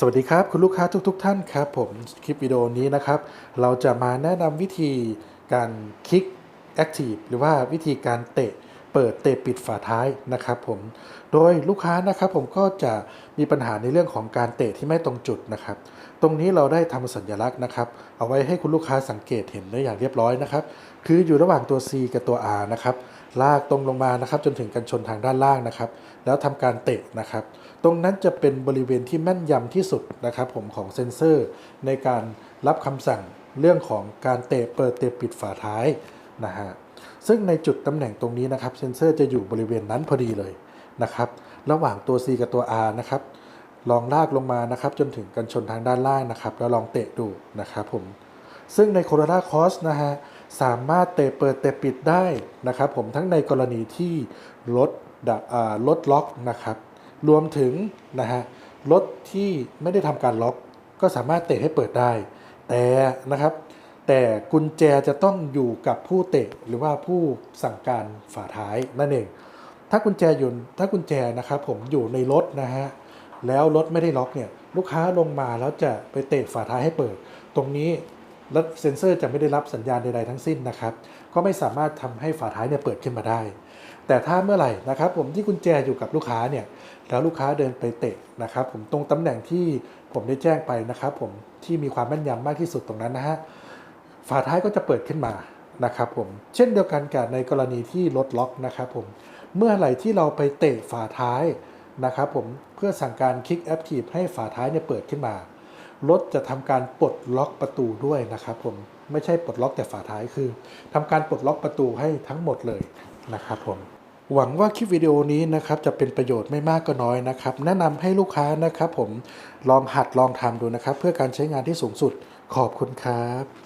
สวัสดีครับ คุณลูกค้าทุกๆท่านครับผมคลิปวิดีโอนี้นะครับ เราจะมาแนะนำวิธีการคลิก Active หรือว่าวิธีการเตะ เปิดเตะปิดฝาท้ายนะครับผม โดยลูกค้านะครับผมก็จะมีปัญหาในเรื่องของการเตะที่ไม่ตรงจุดนะครับ ตรงนี้เราได้ทำสัญลักษณ์นะครับ เอาไว้ให้คุณลูกค้าสังเกตเห็นได้อย่างเรียบร้อยนะครับ คืออยู่ระหว่างตัว C กับตัว R นะครับ ลากตรงลงมานะครับจนถึงกันชนทางด้านล่างนะครับ แล้วทำการเตะนะครับ ตรงนั้นจะเป็นบริเวณที่แม่นยำที่สุดนะครับผมของเซ็นเซอร์ ในการรับคำสั่งเรื่องของการเตะเปิดเตะปิดฝาท้ายนะฮะ ซึ่งในจุดตำแหน่งตรงนี้นะครับเซนเซอร์จะอยู่บริเวณนั้นพอดีเลยนะครับระหว่างตัว C กับตัว R นะครับลองลากลงมานะครับจนถึงกันชนทางด้านล่างนะครับ แล้วลองเตะดูนะครับผมซึ่งใน Corolla Cross นะฮะสามารถเตะเปิดเตะปิดได้นะครับผมทั้งในกรณีที่รถดะอ่ารถล็อกนะครับรวมถึงนะฮะรถที่ไม่ได้ทำการล็อก ก็สามารถเตะให้เปิดได้ แต่นะครับ แต่กุญแจจะต้องอยู่กับผู้เตะหรือว่าผู้สั่งการฝาท้ายนั่นเอง ถ้ากุญแจอยู่ถ้ากุญแจนะครับผมอยู่ในรถนะฮะแล้วรถไม่ได้ล็อกเนี่ยลูกค้าลงมาแล้วจะไปเตะฝาท้ายให้เปิด ตรงนี้แล้วเซ็นเซอร์จะไม่ได้รับสัญญาณใดๆทั้งสิ้นนะครับ ก็ไม่สามารถทำให้ฝาท้ายเนี่ยเปิดขึ้นมาได้ แต่ถ้าเมื่อไหร่นะครับ ผมที่กุญแจอยู่กับลูกค้าเนี่ยแล้วลูกค้าเดินไปเตะนะครับ ผมตรงตำแหน่งที่ผมได้แจ้งไปนะครับ ผมที่มีความแม่นยำมากที่สุดตรงนั้นนะฮะ ฝาท้ายก็จะเปิดขึ้นมานะครับผมเช่นเดียวกันกับในกรณีที่รถล็อกนะครับผมเมื่อไหร่ที่เราไปเตะฝาท้ายนะครับผมเพื่อสั่งการคลิกแอปทีฟให้ฝาท้ายเนี่ยเปิดขึ้นมา รถจะทำการปลดล็อกประตูด้วยนะครับผมไม่ใช่ปลดล็อกแต่ฝาท้ายคือทำการปลดล็อกประตูให้ทั้งหมดเลยนะครับผมหวังว่าคลิปวิดีโอนี้นะครับจะเป็นประโยชน์ไม่มากก็น้อยนะครับ แนะนำให้ลูกค้านะครับผมลองหัดลองทำดูนะครับ เพื่อการใช้งานที่สูงสุดขอบคุณครับ